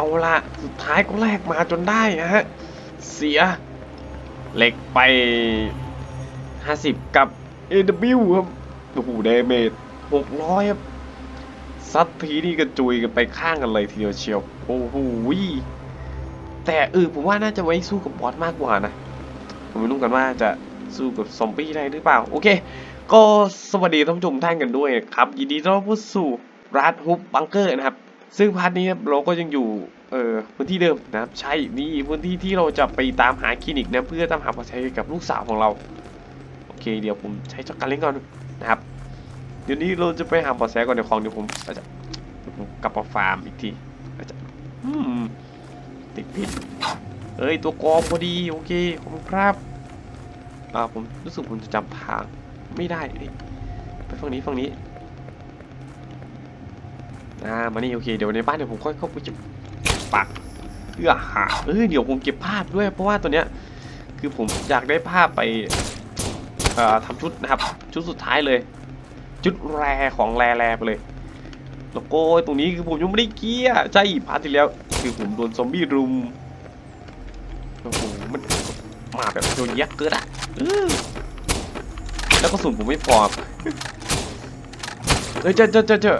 เอาละสุดท้ายก็แลกมาจนได้นะฮะ เสียเหล็กไป 50 กับ AW ครับ โอ้โหเดเมจ600 ครับ ซัดทีนี่กระจุยกันไปข้างกันเลยทีเดียวเชียว โอ้โหแต่เออผมว่าน่าจะไว้สู้กับบอสมากกว่านะ ผมไม่รู้กันว่าจะสู้กับซอมบี้ได้หรือเปล่า โอเค ก็สวัสดีท่านผู้ชมท่านกันด้วยครับ ยินดีต้อนรับเข้สู่ร้านฮุบบังเกอร์นะครับ ซึ่งพาร์ทนี้ครับเราก็ยังอยู่เออพื้นที่เดิมนะครับใช่นี่พื้นที่ที่เราจะไปตามหาคลินิกนะเพื่อตามหาปัจจัยกับลูกสาวของเราโอเค เดี๋ยวผมใช้จักรการเล่นก่อนนะครับ เดี๋ยวนี้เราจะไปหาเบอแสก่อนเดี๋ยวของเดี๋ยวผมอาจจะผมกลับมาฟาร์มอีกทีอาจจะอืมติดผิดเอ้ยตัวกอพอดีโอเคขอบคุณครับอ่าผมรู้สึกผมจะจำทางไม่ได้ไปฝั่งนี้ฝั่งนี้ อ่ามานี่โอเคเดี๋ยวในบ้านเดี๋ยวผมค่อยเข้าไปจะปักเพื่อหาเออเดี๋ยวผมเก็บภาพด้วย เพราะว่าตัวเนี้ยคือผมอยากได้ภาพไปทำชุดนะครับ ชุดสุดท้ายเลยจุดแรของแรแรไปเลยแล้วก็ตรงนี้คือผมยังไม่ได้เกียร์ใช่พาร์ทที่แล้ว คือผมโดนซอมบี้รุมโอ้โหมันมาแบบโดนยักษ์เกิดอะแล้วก็สุนผมไม่พอเฮ้ยเจอเจอเจอเจอ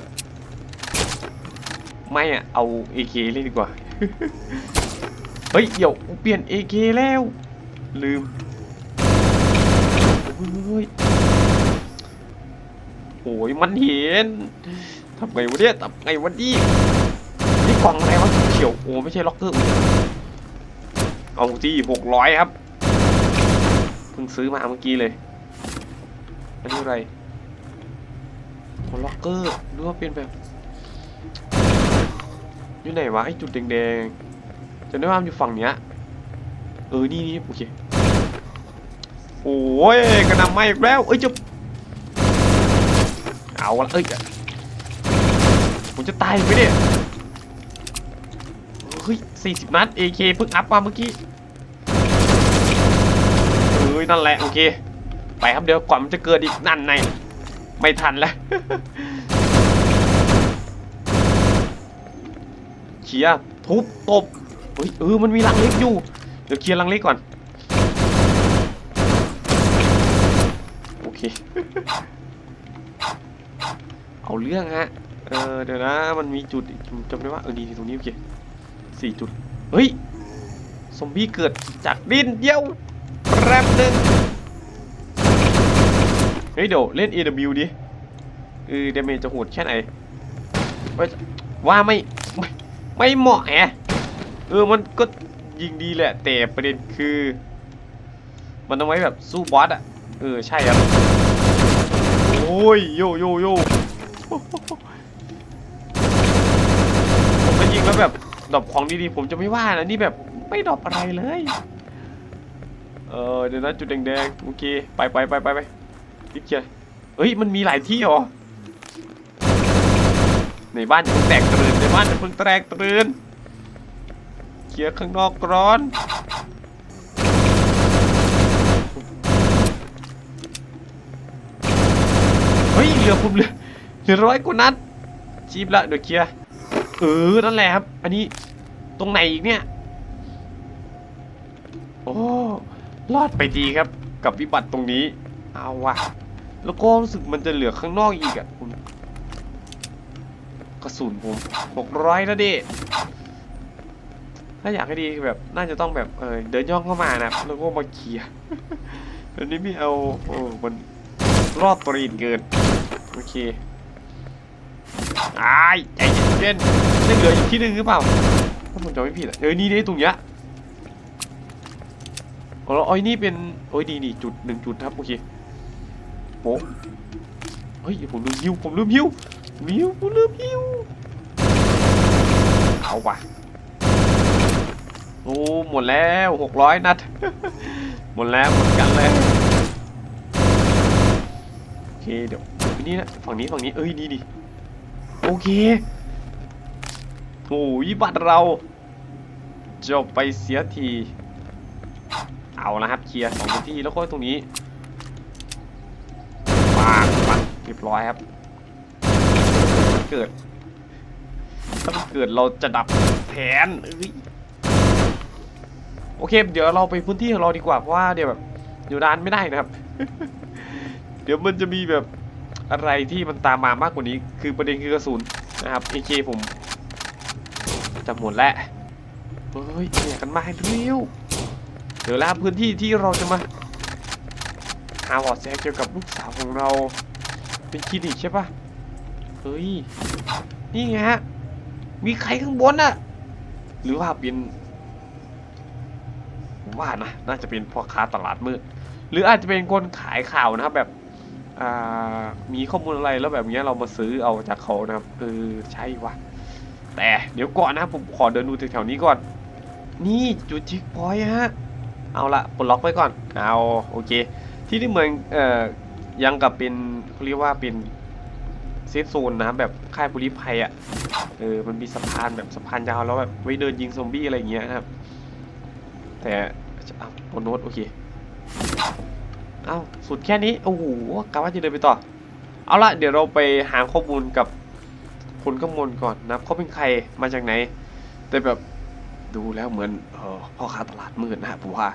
ไม่อะเอา AK เล่นดีกว่า เฮ้ย เดี๋ยวเปลี่ยน AK แล้ว ลืมเฮ้ยโอ้ยมันเห็นทำไงวะเนี่ยทำไงวะนี่นี่กล่องอะไรวะเขียวโอ้ไม่ใช่ล็อกเกอร์เอาที่หกร้อยครับเพิ่งซื้อมาเมื่อกี้เลยอันนี้อะไรล็อกเกอร์หรือว่าเป็นแบบ อยู่ไหนวะไอจุดแดงๆจะได้ว่ามันอยู่ฝั่งเนี้ยเออนี่นี่โอเคโอ้ยกระนำมาอีกแล้วเอ้ยจะเอาละเอ้ยผมจะตายไหมเนี่ยเฮ้ยสี่สิบนัด AK เพิ่งอัพมาเมื่อกี้เอ้ยนั่นแหละโอเคไปครับเดี๋ยวก่อนมันจะเกิดอีกนั่นในไม่ทันแล้ว เคลียร์ทุบตบเฮ้ยเออมันมีรังเล็กอยู่ เดี๋ยวเคลียร์รังเล็กก่อน โอเค เอาเรื่องฮะ เออเดี๋ยวนะมันมีจุดจำได้ว่าเออนี่ตรงนี้โอเคสี่จุด เฮ้ย ซอมบี้เกิดจากดินเดียวแรมหนึ่งเฮ้ยเดี๋ยวเล่น AW ดิเออเดเมจจะโหดแค่ไหนว่าไม่ ไม่เหมาะแฮะเออมันก็ยิงดีแหละ แต่ประเด็นคือ มันต้องไว้แบบสู้บอสอะ เออใช่ครับ โอ้ยโยโยโยผมจะยิงแล้วแบบดรอปของดีๆ ผมจะไม่ว่านะ นี่แบบไม่ดรอปอะไรเลย เออเดี๋ยวนะจุดแดงๆ โอเค ไปไปไปไปไปทิกเชียร์เฮ้ย มันมีหลายที่หรอ ในบ้านแตกตื่นใน บ้านจะเพิ่งแตกตื่นเคลียร์ข้างนอกร้อนเฮ้ยเหลือผมเหลือเหลือร้อยกว่านัดจีบละเดี๋ยวเคลียร์เออนั่นแหละครับ อันนี้ตรงไหนอีกเนี่ย โอ้รอดไปดีครับ กับวิบัติตรงนี้ เอาว่ะแล้วก็รู้สึกมันจะเหลือข้างนอกอีกอะคุณ กระสุนผมหกร้อยแล้วดิ ถ้าอยากให้ดีแบบน่าจะต้องแบบเออเดินย่องเข้ามานะแล้วก็มาเคลียร์อันนี้ไม่เอาโอ้มันรอดตรีนเกิน โอเคไอ้ายใจเย็นๆไม่เหลืออีกที่หนึ่งหรือเปล่า ถ้าผมจำไม่ผิดอะเออนี่นี่ตรงเนี้ยอ๋อแล้วอ้อยนี่เป็นโอ้ยดีนี่จุดหนึ่งจุดครับโอเคโป๊ะเฮ้ยผมลืมฮิวผมลืมฮิว ฮิวผมลืมฮิวเอาว่ะโอ้หมดแล้วหกร้อยนัด หมดแล้วหมดกันแล้วโอเคเดี๋ยวนี่นะฝั่งนี้ฝั่งนี้เอ้ยนี่ดิโอเคโอ้ยบัตรเราจบไปเสียที เอาละครับเคลียร์สองพื้นที่แล้วก็ตรงนี้ปากปักเรียบร้อยครับ เกิด ถ้ามันเกิดเราจะดับแทนเอ้ยโอเค เดี๋ยวเราไปพื้นที่ของเราดีกว่าเพราะว่าเดี๋ยวแบบอยู่นานไม่ได้นะครับ เดี๋ยวมันจะมีแบบอะไรที่มันตามมามากกว่านี้ คือประเด็นคือกระสุนนะครับ AK ผมจะหมดแล้วเฮ้ยแยกกันมาให้เร็วเดี๋ยวแลาพื้นที่ที่เราจะมาหาเอดแสเกี่ยวกับลูกสาวของเรา เป็นคลินิกใช่ปะ เฮ้ย นี่ไงฮะ มีใครข้างบนน่ะ หรือว่าเป็นผมว่านะ น่าจะเป็นพ่อค้าตลาดมืด หรืออาจจะเป็นคนขายข่าวนะครับแบบ อ่า มีข้อมูลอะไรแล้วแบบเนี้ยเรามาซื้อเอาจากเขานะครับเออใช่วะแต่เดี๋ยวก่อนนะผมขอเดินดูแถวๆนี้ก่อน นี่จุดช็คพอยต์ฮะ เอาละปลดล็อกไว้ก่อน เอาโอเค ที่นี่เหมือนเอ่อยังกับเป็นเขาเรียกว่าเป็น เซฟโซนนะแบบค่ายบุรีภัยอะ่ะเออมันมีสะพานแบบสะพานยาวแล้วแบบไว้เดินยิงซอมบี้อะไรอย่างเงี้ยนะครับ แต่อ้าวโอโนตโอเคเอ้าสุดแค่นี้โอ้โหกะว่าจะเดินไปต่อ เอาละเดี๋ยวเราไปหาข้อมูลกับคนข้างบนก่อนนะเขาเป็นใครมาจากไหน แต่แบบดูแล้วเหมือนออพ่อค้าตลาดมืดนะผมว่า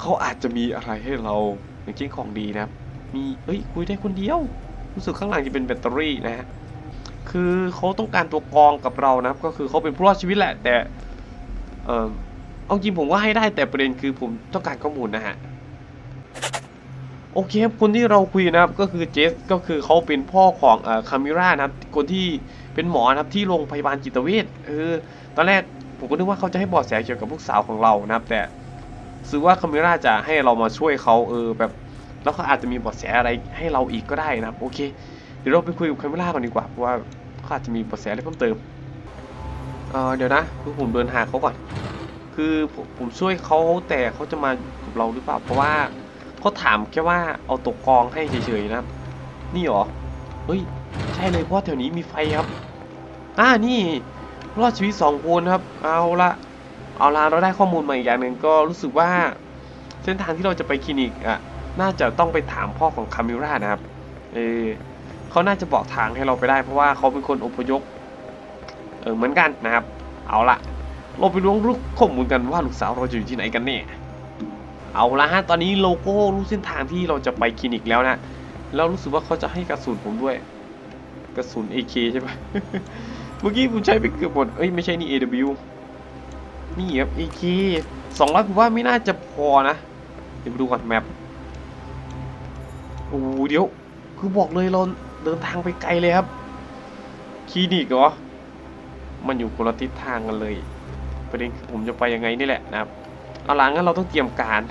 เขาอาจจะมีอะไรให้เราอย่างเช่นของดีนะ มีเอ้ยคุยได้คนเดียว รู้สึกข้างหลังจะเป็นแบตเตอรี่นะฮะคือเขาต้องการตัวกองกับเรานะครับ ก็คือเขาเป็นผู้รอดชีวิตแหละ แต่เออเอาจริงผมว่าให้ได้แต่ประเด็นคือผมต้องการข้อมูลนะฮะโอเคครับคนที่เราคุยนะครับก็คือเจสก็คือเขาเป็นพ่อของเอ่อคามิร่านะครับคนที่เป็นหมอนะครับที่โรงพยาบาลจิตเวชเออตอนแรกผมก็นึกว่าเขาจะให้บอดแสเกี่ยวกับลูกสาวของเรานะครับ แต่ซื้อว่าคามิร่าจะให้เรามาช่วยเขาเออแบบ แล้วเขาอาจจะมีบอดแสอะไรให้เราอีกก็ได้นะครับ โอเค เดี๋ยวเราไปคุยกับคามิร่าก่อนดีกว่าเพราะว่าเขาอาจจะมีบอดแสอะไรเพิ่มเติมเออเดี๋ยวนะคือผมเดินหาเขาก่อน คือผมผมช่วยเขาแต่เขาจะมากับเราหรือเปล่า เพราะว่าเขาถามแค่ว่าเอาตกกองให้เฉยๆนะครับ นี่เหรอเฮ้ยใช่เลยเพราะแถวนี้มีไฟครับอ่านี่รอดชีวิตสองคนครับ เอาละเอาละเราได้ข้อมูลมาอีกอย่างหนึ่งก็รู้สึกว่าเส้นทางที่เราจะไปคลินิกอะ น่าจะต้องไปถามพ่อของคามิร่านะครับ เออเขาน่าจะบอกทางให้เราไปได้ เพราะว่าเขาเป็นคนอพยพ เออเหมือนกันนะครับ เอาละเราไปล้วงลูกข้อมูลกันว่าลูกสาวเราจะอยู่ที่ไหนกันเนี่ย เอาละฮะ ตอนนี้โลโก้รู้เส้นทางที่เราจะไปคลินิกแล้วนะ แล้วรู้สึกว่าเขาจะให้กระสุนผมด้วย กระสุน AK ใช่ปะเมื่อกี้ผมใช้ไปเกือบหมด เอ้ยไม่ใช่นี่ AW นี่ครับ AK 200ผมว่าไม่น่าจะพอนะ เดี๋ยวมาดูก่อนแมป อ้โหเดี๋ยว คือบอกเลยเราเดินทางไปไกลเลยครับคลินิกเหรอ มันอยู่คนละทิศทางกันเลย ประเด็นคือผมจะไปยังไงนี่แหละนะครับ เอาล่ะงั้นเราต้องเตรียมการ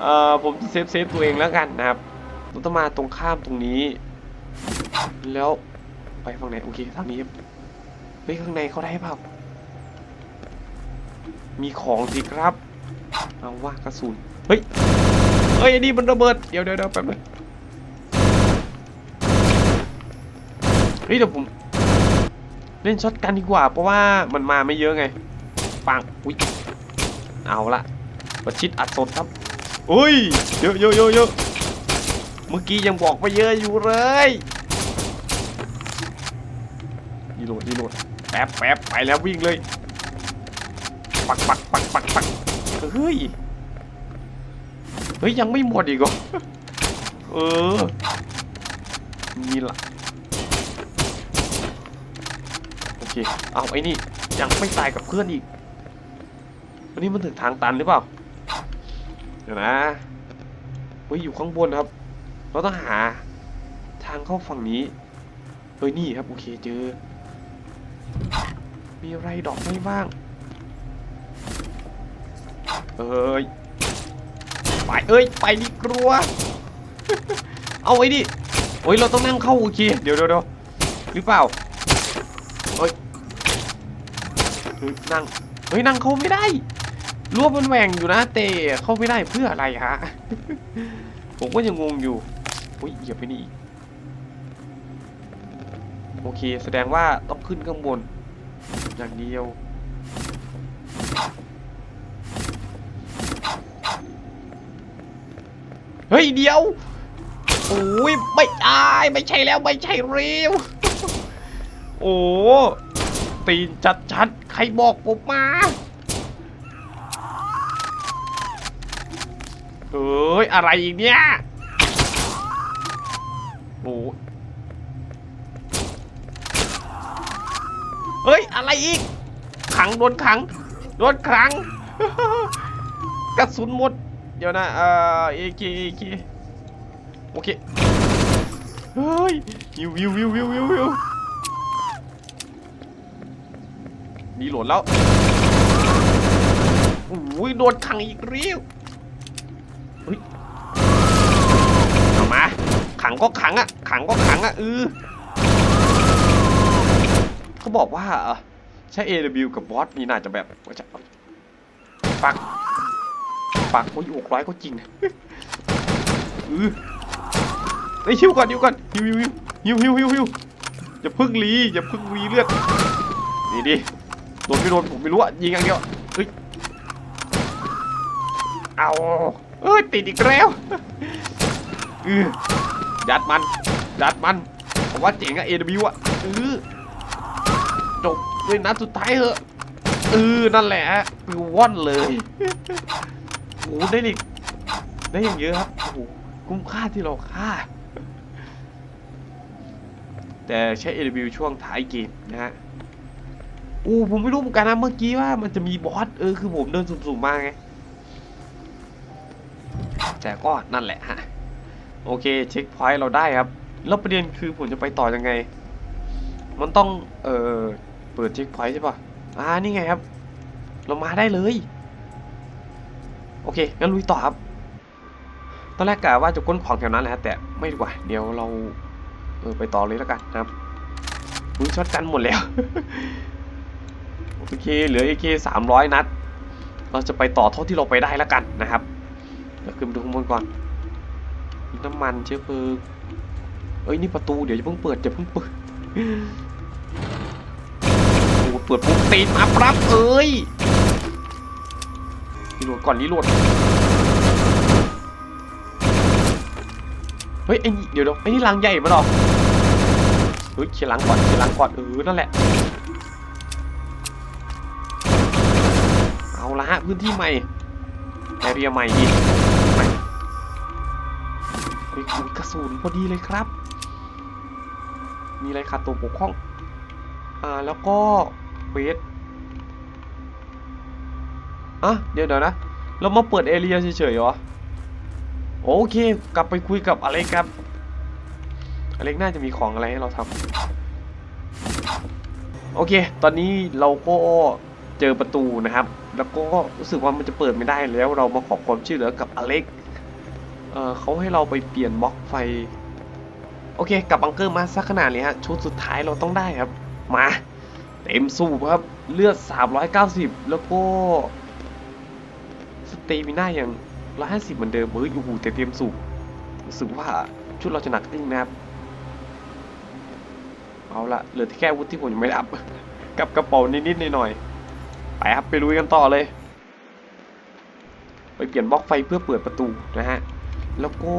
เอ่อผมจะเซฟเซฟตัวเองแล้วกันนะครับเราต้องมาตรงข้ามตรงนี้ แล้วไปฝั่งไหนโอเคทางนี้ครับเฮ้ยข้างในเขาได้เปล่ามีของสิครับ เอาว่ากระสุน เฮ้ย เฮ้ยอันนี้มันระเบิดเดี๋ยวเดี๋ยวเดี๋ยวแป๊บนึงเฮ้ยเดี๋ยวผมเล่นช็อตกันดีกว่า เพราะว่ามันมาไม่เยอะไง ปัง อุ้ย เอาละประชิดอัดสดครับอุ้ย เยอะเยอะเยอะเยอะเมื่อกี้ยังบอกไปเยอะอยู่เลยดีโหลดดีโหลดแป๊บแป๊บไปแล้ววิ่งเลย ปักปักปักปักปักเฮ้ย เฮ้ย ยังไม่หมดอีกเหรอเออนี่ละโอเค เอาไอ้นี่ ยังไม่ตายกับเพื่อนอีกวันนี้มันถึงทางตันหรือเปล่า เดี๋ยวนะเฮ้ยอยู่ข้างบนครับ เราต้องหา ทางเข้าฝั่งนี้ เฮ้ยนี่ครับ โอเคเจอ มีอะไรดอกไม่บ้างเอ้ย ไปเอ้ยไปดิกลัว เอาไว้ดิโอ้ยเราต้องนั่งเข้าโอเคเดี๋ยวเดี๋ยวเดี๋ยวหรือเปล่าเฮ้ยนั่งเฮ้ยนั่งเข้าไม่ได้รวบมันแหว่งอยู่นะเตะเข้าไม่ได้เพื่ออะไรฮะผมก็ยังงงอยู่อุ้ยเหยียบไปนี่อีกโอเค แสดงว่าต้องขึ้นข้างบน อย่างเดียว เฮ้ยเดียวโอ้ยไม่ใช่ไม่ใช่แล้วไม่ใช่เร็วโอ้ตีนชัดๆใครรบอกผมมาเอ้ยอะไรอีกเนี่ยโอ้เฮ้ยอะไรอีก ขังโดนขังโดนขังกระสุนหมด เดี๋ยวนะเอ่อเอเคเอเคโอเคเฮ้ยวิววิววิววิววิววิวดีโหลดแล้วโอ้ยโดนขังอีกเรียวเฮ้ยเอามา ขังก็ขังอะ ขังก็ขังอะเออเขาบอกว่าเอ่อใช้ AW กับบอสนี่น่าจะแบบว่าจะ ปักปักโอ้ยอกร้อยก็จริงนะเออไอ้ยฮิวก่อนฮิวก่อนฮิวฮิวฮิวฮิวฮิวฮิวอย่าพึ่งรีอย่าพึ่งรีเลือดนี่ดิโดนไม่โดนผมไม่รู้อะยิงอย่างเดียวเฮ้ยเอาเอ้ยติดอีกแล้วเออยัดมันยัดมันผมว่าเจ๋งอะ AW อะเออจบด้วยนัดสุดท้ายเหอะเออนั่นแหละปิวว่อนเลย โอ้โหได้ดิได้อย่างเยอะครับโอ้โหคุ้มค่าที่เราฆ่า แต่ใช้ AW ช่วงท้ายเกมนะฮะอู้ผมไม่รู้เหมือนกันนะเมื่อกี้ว่ามันจะมีบอสเออคือผมเดินสุ่มๆมาไงแต่ก็นั่นแหละฮะโอเคเช็คพอยต์เราได้ครับ แล้วประเด็นคือผมจะไปต่อยังไง มันต้องเออเปิดเช็คพอยต์ใช่ปะอ่านี่ไงครับ เรามาได้เลย โอเคงั้นลุยต่อครับ ตอนแรกกะว่าจะค้นของแถวนั้นแหละแต่ไม่ดีกว่า เดี๋ยวเราเออไปต่อเลยแล้วกันนะครับอุ้ยช็อตกันหมดแล้ว โอเคเหลือ AK สามร้อยนัด เราจะไปต่อเท่าที่เราไปได้แล้วกันนะครับเดี๋ยวขึ้นไปดูข้างบนก่อน น้ำมันเชื้อเพลิงเอ้ยนี่ประตูเดี๋ยวจะเพิ่งเปิดจะเพิ่งเปิดโอ้เปิดปุ๊บตีนมาปรับเอ้ย รีโหลดก่อนรีโหลดเฮ้ยไอ้นี่เดี๋ยวเดี๋ยวไอ้นี่ลังใหญ่มาหรอเฮ้ยเชียร์ลังก่อนเชียร์ลังก่อนเออนั่นแหละ เอาละฮะพื้นที่ใหม่แอเรียใหม่อีใหม่เฮ้ยมีกระสุนพอดีเลยครับ มีอะไรขาดตัวปกคล้อง อ่าแล้วก็เวท อะเดี๋ยวเดี๋ยวนะ เรามาเปิดเอเรียเฉยๆเหรอ โอเค กลับไปคุยกับอเล็กครับ อเล็กน่าจะมีของอะไรให้เราทำโอเค ตอนนี้เราก็เจอประตูนะครับ แล้วก็รู้สึกว่ามันจะเปิดไม่ได้แล้ว เรามาขอความช่วยเหลือกับอเล็กเเขาให้เราไปเปลี่ยนบล็อกไฟ โอเคกลับบังเกอร์มาสักขนาดนี้ฮะ ชุดสุดท้ายเราต้องได้ครับ มา เต็มสูบครับ เลือด 390 แล้วก็ สเตมิน่าอย่าง150เหมือนเดิมเฮ้ยโอ้โหแต่เต็มสูบรู้สึกว่าชุดเราจะหนักจริงนะครับ เอาละเหลือแค่วุธที่ผมยังไม่ได้อัพกับกระเป๋านิดๆหน่อยๆไปครับไปลุยกันต่อเลย ไปเปลี่ยนบล็อกไฟเพื่อเปิดประตูนะฮะ แล้วก็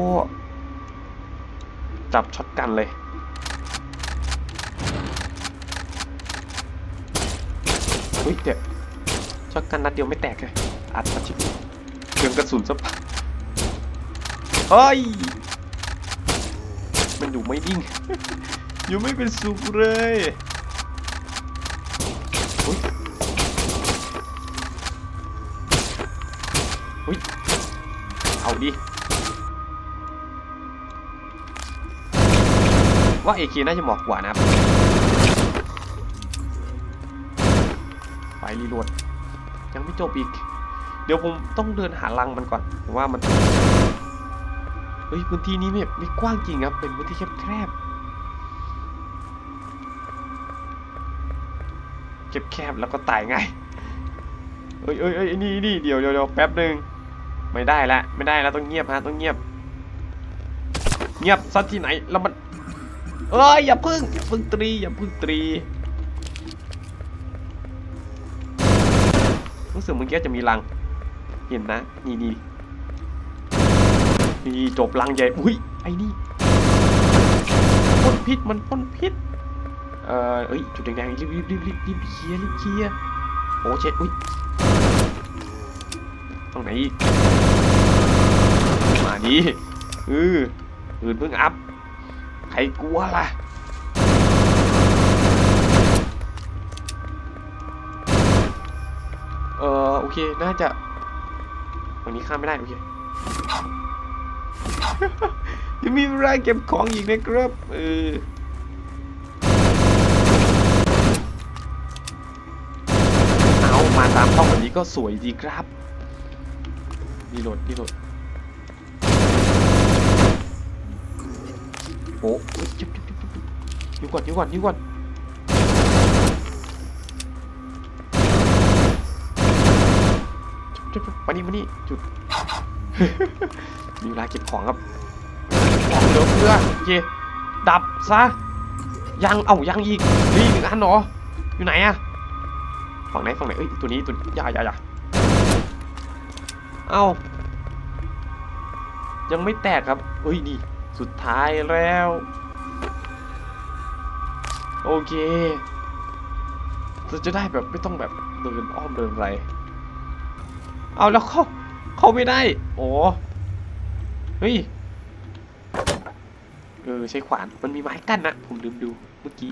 จับช็อตกันเลยเฮ้ยเดี๋ยวช็อตกันนัดเดียวไม่แตกเลย อัดมาชิบเรื่องกระสุนสักพักเฮ้ย มันอยู่ไม่นิ่ง อยู่ไม่เป็นสุขเลยเฮ้ยเฮ้ย เอาดิ ว่า AK น่าจะเหมาะกว่านะครับไปรีโหลดยังไม่จบอีก เดี๋ยวผมต้องเดินหารังมันก่อนผมว่ามันเฮ้ยพื้นที่นี้ไม่ไม่กว้างจริงครับ เป็นพื้นที่แคบๆแคบๆแล้วก็ตายง่ายเอ้ยเอ้ยเอ้ยนี่นี่เดี๋ยวเดี๋ยวแป๊บหนึ่งไม่ได้ละไม่ได้แล้วต้องเงียบฮะต้องเงียบ เงียบซะที่ไหนแล้วมันเอ้ยอย่าพึ่งอย่าพึ่งตรีอย่าพึ่งตรีรู้สึกเมื่อกี้จะมีรัง เห็นนะ นี่นี่นี่จบรังใหญ่ อุ้ย ไอ้นี่พ่นพิษ มันพ่นพิษ เอ่อเอ้ย จุดแดงๆรีบรีบรีบรีบรีบเคลียร์รีบเคลียร์โอ้เช็ดอุ้ยตรงไหนอีก มาดิเออปืนเพิ่งอัพ ใครกลัวล่ะเออโอเค น่าจะ วันนี้ข้ามไม่ได้โอเคยังมีเวลาเก็บของอีกนะครับเออเอามาตามห้องแบบนี้ก็สวยดีครับดีโหลดดีโหลดโอ้ยจุ๊บจุ๊บจุ๊บจุ๊บนิ้วก่อนนิ้วก่อนนิ้วก่อน จุ๊บจุ๊บมานี่มานี่จุดมีเวลาเก็บของครับของเหลือเพื่อโอเคดับซะยังเอ้ายังอีกนี่หนึ่งอันเหรออยู่ไหนอะฝั่งไหนฝั่งไหนเอ้ยตัวนี้ตัวอย่าอย่าอย่าเอ้ายังไม่แตกครับเอ้ยนี่สุดท้ายแล้ว โอเคเราจะได้แบบไม่ต้องแบบเดินอ้อมเดินอะไร เอาแล้วเขาเขาไม่ได้ โอ้เฮ้ย เออใช้ขวาน มันมีไม้กั้นนะ ผมลืมดูเมื่อกี้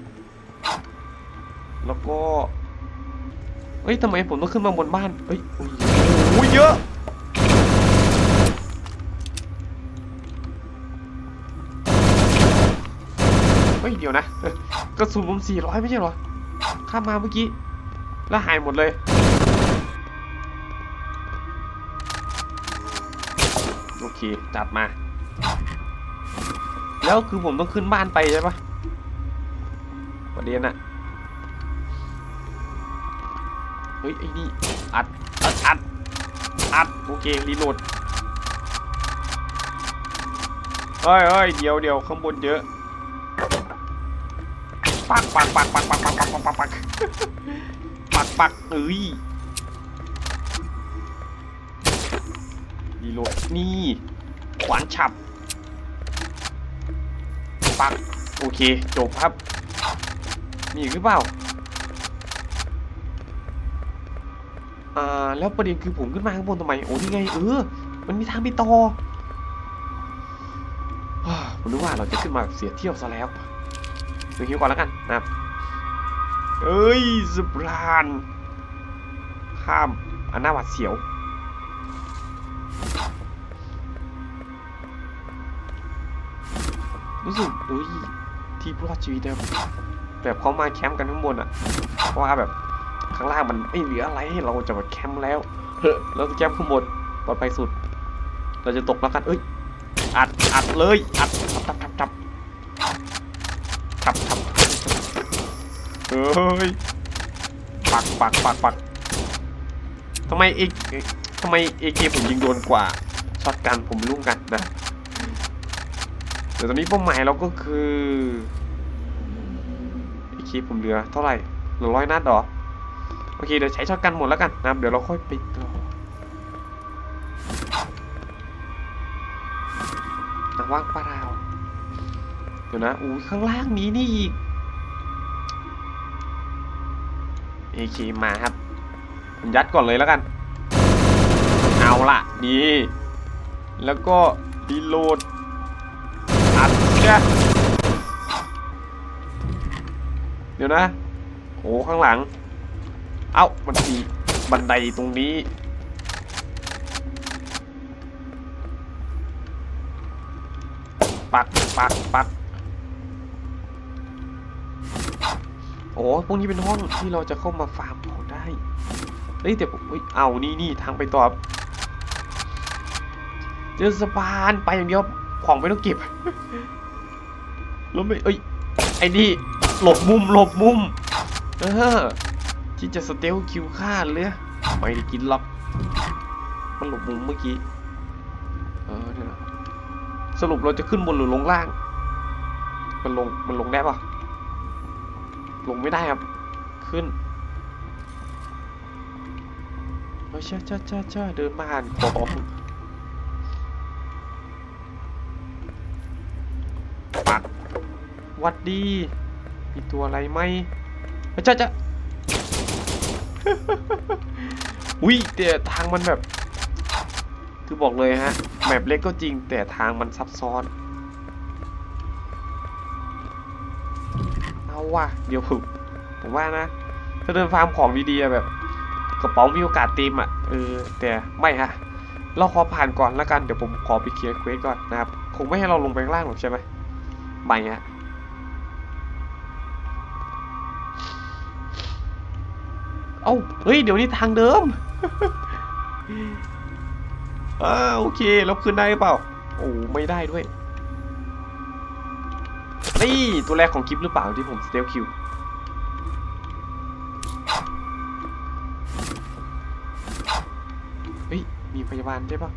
แล้วก็ เฮ้ยทำไมผมต้องขึ้นมาบนบ้าน เฮ้ยโอ้ยโอ้ยเยอะเฮ้ยเดี๋ยวนะกระสุนผมสี่ร้อยไม่ใช่หรอ ข้ามมาเมื่อกี้ แล้วหายหมดเลย เคจัดมา แล้วคือผมต้องขึ้นบ้านไปใช่ปะประเด็นอะเฮ้ยไอ้นี่อัดอัดอัดอัดโอเครีโหลดเฮ้ยเฮ้ยเดี๋ยวเดี๋ยวข้างบนเยอะปักปักปักปักปักปักปักปักปักปักปักปักเอ้ยรีโหลดนี่ ขวานฉับ ปัก โอเค จบครับ มีอีกหรือเปล่า อ่า แล้วประเด็นคือผมขึ้นมาข้างบนทำไม โอ้นี่ไง เออ มันมีทางไปต่ออผมนึกว่าเราจะขึ้นมาเสียเที่ยวซะแล้วดูฮิวก่อนแล้วกันนะครับ เอ้ยสะพาน ข้ามอันหน้าหวัดเสียว รู้สึกเอ้ยที่รอดชีวิตนะครับแบบเขามาแคมป์กันข้างบนอะ เพราะว่าแบบข้างล่างมันไม่เหลืออะไรให้เราจะมาแคมป์แล้วเฮ้ยเราจะแคมป์ข้างบนปลอดภัยสุด เราจะตกแล้วกันเอ้ยอัดอัดเลยอัดทับทับทับทับทับทับเฮ้ยปักปักปักปักทำไมเอกทำไมเอเคผมยิงโดนกว่าช็อตกันผมไม่รู้เหมือนกันนะ เดี๋ยวตอนนี้เป้าหมายเราก็คือเอเคผมเหลือเท่าไหร่เหลือร้อยนัดหรอ โอเค เดี๋ยวใช้ช็อตกันหมดแล้วกันนะเดี๋ยวเราค่อยไปต่อนะว่างเปล่าเดี๋ยวนะอู้ข้างล่างนี้นี่อีกเอเคมาครับผมยัดก่อนเลยแล้วกัน เอาละนี่ แล้วก็รีโหลด อัดเดี๋ยวนะโอ้ข้างหลัง เอ้ามันมีบันไดตรงนี้ ปักปักปักโอ้พวกนี้เป็นห้องที่เราจะเข้ามาฟาร์มของได้ เฮ้ยแต่ผมเฮ้ยเอานี่นี่ทางไปต่อครับเจอสะพานไปอย่างเดียวของไม่ต้องเก็บ แล้วไม่เอ้ยไอ้นี่หลบมุมหลบมุม เออที่จะสเตลคิวฆ่าเลยไม่ได้กินหรอกมันหลบมุมเมื่อกี้เออเนี่ยสรุปเราจะขึ้นบนหรือลงล่าง มันลงมันลงได้ปะลงไม่ได้ครับ ขึ้นเฮ้ยเช่าเช่าเช่าเช่าเดินมาอ่านของ วัดดีมีตัวอะไรไหมเฮ้ยเจ้าเจ้าอุ้ยแต่ทางมันแบบ คือบอกเลยฮะแมปเล็กก็จริงแต่ทางมันซับซ้อน เอาว่ะ เดี๋ยวผมผมว่านะ ถ้าเดินฟาร์มของดีๆอะแบบกระเป๋ามีโอกาสเต็มอะ เออ แต่ไม่ฮะ เราขอผ่านก่อนแล้วกัน เดี๋ยวผมขอไปเคลียร์เควสก่อนนะครับ คงไม่ให้เราลงไปข้างล่างหรอกใช่ไหมไม่ฮะ เอ้าเฮ้ย เดี๋ยวนี้ทางเดิมอ่าโอเคแล้วขึ้นได้เปล่า โอ้ไม่ได้ด้วย นี่ตัวแรกของคลิปหรือเปล่าที่ผมสเตลคิวเฮ้ย มีพยาบาลใช่ปะ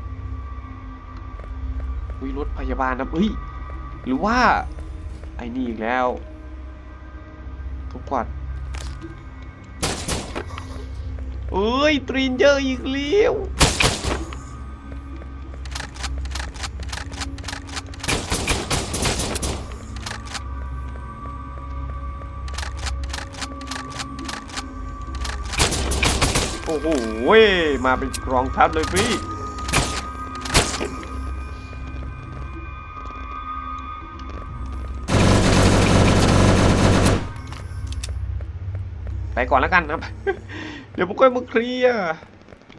อุ้ยรถพยาบาลนะเฮ้ย หรือว่า ไอ้นี่อีกแล้วทุกกวัด เอ้ยตรีนเจออีกแล้วโอ้โหเว้ยมาเป็นกรองทัพเลยพี่ไปก่อนแล้วกันครับ เดี๋ยวผมค่อยมาเคลียร์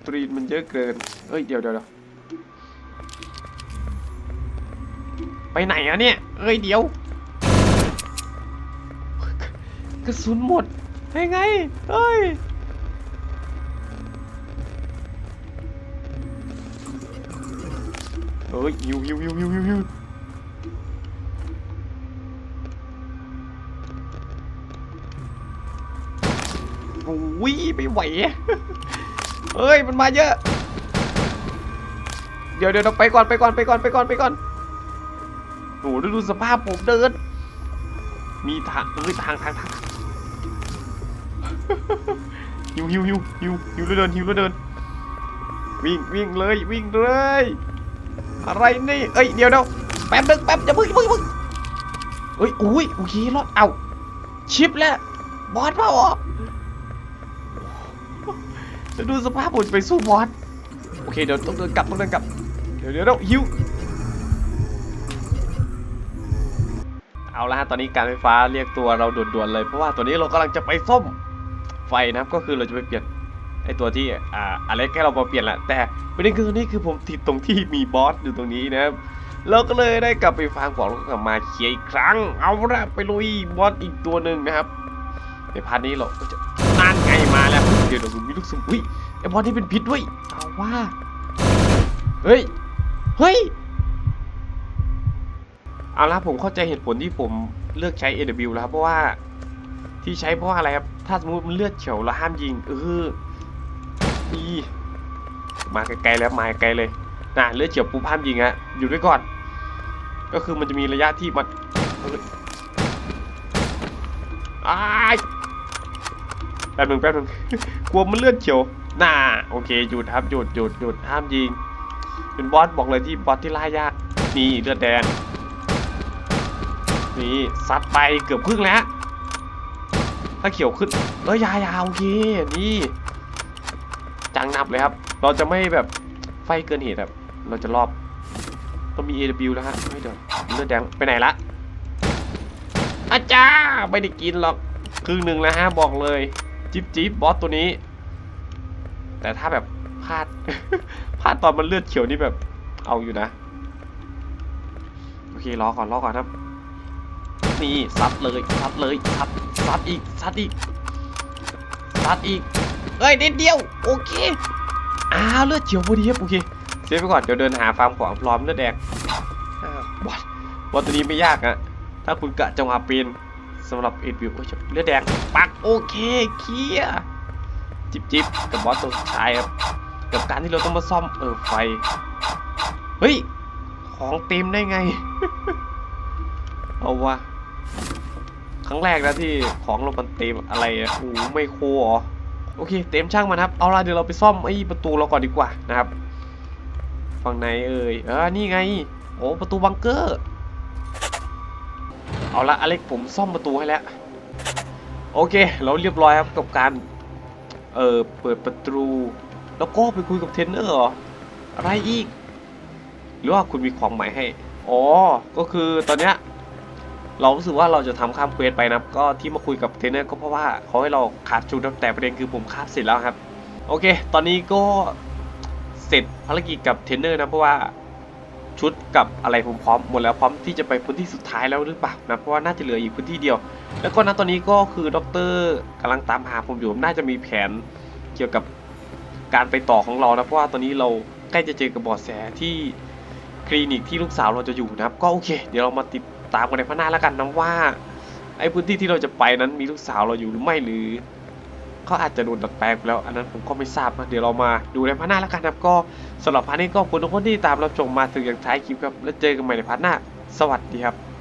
ตรีนมันเยอะเกิน เฮ้ยเดี๋ยวเดี๋ยวเดี๋ยวไปไหนอะเนี่ย เอ้ย เดี๋ยว กระสุนหมดให้ไง เฮ้ย เฮ้ยฮิวฮิวฮิวฮิวฮิว โอ้ยไม่ไหวเฮ้ยมันมาเยอะ เดี๋ยวเดี๋ยวเราไปก่อนไปก่อนไปก่อนไปก่อนไปก่อนโอ้โหดูสภาพผมเดิน มีทางเอ้ยทางทางทางฮิวฮิวฮิวฮิวฮิวแล้วเดินฮิวแล้วเดิน วิ่งวิ่งเลยวิ่งเลย อะไรนี่เอ้ยเดี๋ยวเดี๋ยวแป๊บนึงแป๊บอย่าเพิ่งอย่าเพิ่งเพิ่งเฮ้ยอุ้ยโอเครอดเอ้าชิปแล้วบอสเปล่าอะ จะดูสภาพผมจะไปสู้บอสโอเคเดี๋ยวต้องเดินกลับต้องเดินกลับเดี๋ยวเดี๋ยวหิวเอาละฮะตอนนี้การไฟฟ้าเรียกตัวเราด่วนๆเลยเพราะว่าตัวนี้เรากำลังจะไปซ่อมไฟนะครับก็คือเราจะไปเปลี่ยนไอตัวที่อ่าอะไรแค่เรามาเปลี่ยนแหละแต่ประเด็นคือนี่คือผมติดตรงที่มีบอสอยู่ตรงนี้นะครับเราก็เลยได้กลับไปฟาร์มของแล้วก็กลับมาเคลียร์อีกครั้ง เอาละไปลุยบอสอีกตัวหนึ่งนะครับ ในพาร์ทนี้เราก็จะ ดี๋ยวเดี๋ยวมีลูกสมุนไอบอสที่เป็นพิษด้วยเอาว่าเฮ้ยเฮ้ยเอาละผมเข้าใจเหตุผลที่ผมเลือกใช้ AW แล้วครับเพราะว่าที่ใช้เพราะว่าอะไรครับ ถ้าสมมติมันเลือดเฉียวเราห้ามยิงเอออีมาไกลๆแล้วมาไกลเลยนะเลือดเฉียวปุ๊บห้ามยิงฮะอยู่ด้วยก่อน ก็คือมันจะมีระยะที่มันอ้ยอ้าย แป๊บหนึงแป๊บหนึงกลัวมันเลือดเฉียวน่าโอเคหยุดครับหยุดหยุดหยุดห้ามยิง เป็นบอสบอกเลยที่บอสที่ล่ายากนี่เลือดแดงนี่ซัดไปเกือบครึ่งแล้ว ถ้าเขียวขึ้นเอ้ยยายาโอเคนี่จังนับเลยครับ เราจะไม่แบบไฟเกินเหตุครับ เราจะรอบต้องมี AW แล้วฮะไม่เดี๋ยวเลือดแดงไปไหนละอาจารย์ไม่ได้กินหรอกครึ่งหนึ่งแล้วฮะบอกเลย จิ๊บจิ๊บบอสตัวนี้ แต่ถ้าแบบพลาดพลาดตอนมันเลือดเขียวนี่แบบเอาอยู่นะ โอเครอก่อนรอก่อนครับ นี่ซัดเลยซัดเลยซัดซัดอีกซัดอีกซัดอีกเอ้ยนิดเดียว โอเคอ้าวเลือดเฉียวพอดีครับโอเคเซฟไปก่อนเดี๋ยวเดินหาฟาร์มของพร้อมเลือดแดงอ้าวบอสบอสตัวนี้ไม่ยากอะถ้าคุณกะจังหวะเป็น สำหรับเอ็ดวิวเลือดแดงปักโอเคเคลียจิบจิบกับบอสตัวสุดท้ายครับกับการที่เราต้องมาซ่อมเออไฟ เฮ้ย ของเต็มได้ไง เอาวะครั้งแรกนะที่ของเรามันเต็มอะไรอะโอ้ไม่โคเหรอโอเค เต็มช่างมันครับ เอาละเดี๋ยวเราไปซ่อมไอ้ประตูเราก่อนดีกว่านะครับ ฝั่งไหนเอ่ยเออนี่ไง โอ้ประตูบังเกอร์ เอาละอเล็กผมซ่อมประตูให้แล้ว โอเค เราเรียบร้อยครับกับการ เออเปิดประตู แล้วก็ไปคุยกับเทรนเนอร์เหรอ อะไรอีก หรือว่าคุณมีของใหม่ให้ อ๋อ ก็คือตอนเนี้ยเรารู้สึกว่าเราจะทำข้ามเควสไปนะครับ ก็ที่มาคุยกับเทรนเนอร์ก็เพราะว่าเขาให้เราขาดชุดนะครับแต่ประเด็นคือผมคาบเสร็จแล้วครับ โอเค ตอนนี้ก็เสร็จภารกิจกับเทรนเนอร์นะเพราะว่า ชุดกับอะไรผมพร้อมหมดแล้วพร้อมที่จะไปพื้นที่สุดท้ายแล้วหรือเปล่านะเพราะว่าน่าจะเหลืออีกพื้นที่เดียว แล้วก็ณตอนนี้ก็คือด็อกเตอร์กำลังตามหาผมอยู่น่าจะมีแผนเกี่ยวกับการไปต่อของเรานะเพราะว่าตอนนี้เราใกล้จะเจอกับบอดแสที่คลินิกที่ลูกสาวเราจะอยู่นะครับ ก็โอเค เดี๋ยวเรามาติดตามกันในพระหน้าแล้วกันนะว่าไอ้พื้นที่ที่เราจะไปนั้นมีลูกสาวเราอยู่หรือไม่หรือ เขาอาจจะโดนดัดแปลงไปแล้ว อันนั้นผมก็ไม่ทราบนะเดี๋ยวเรามาดูในพาร์ทหน้าแล้วกันครับก็สำหรับพาร์ทนี้ก็ขอบคุณทุกคนที่ตามรับชมมาถึงอย่างท้ายคลิปครับแล้วเจอกันใหม่ในพาร์ทหน้า สวัสดีครับ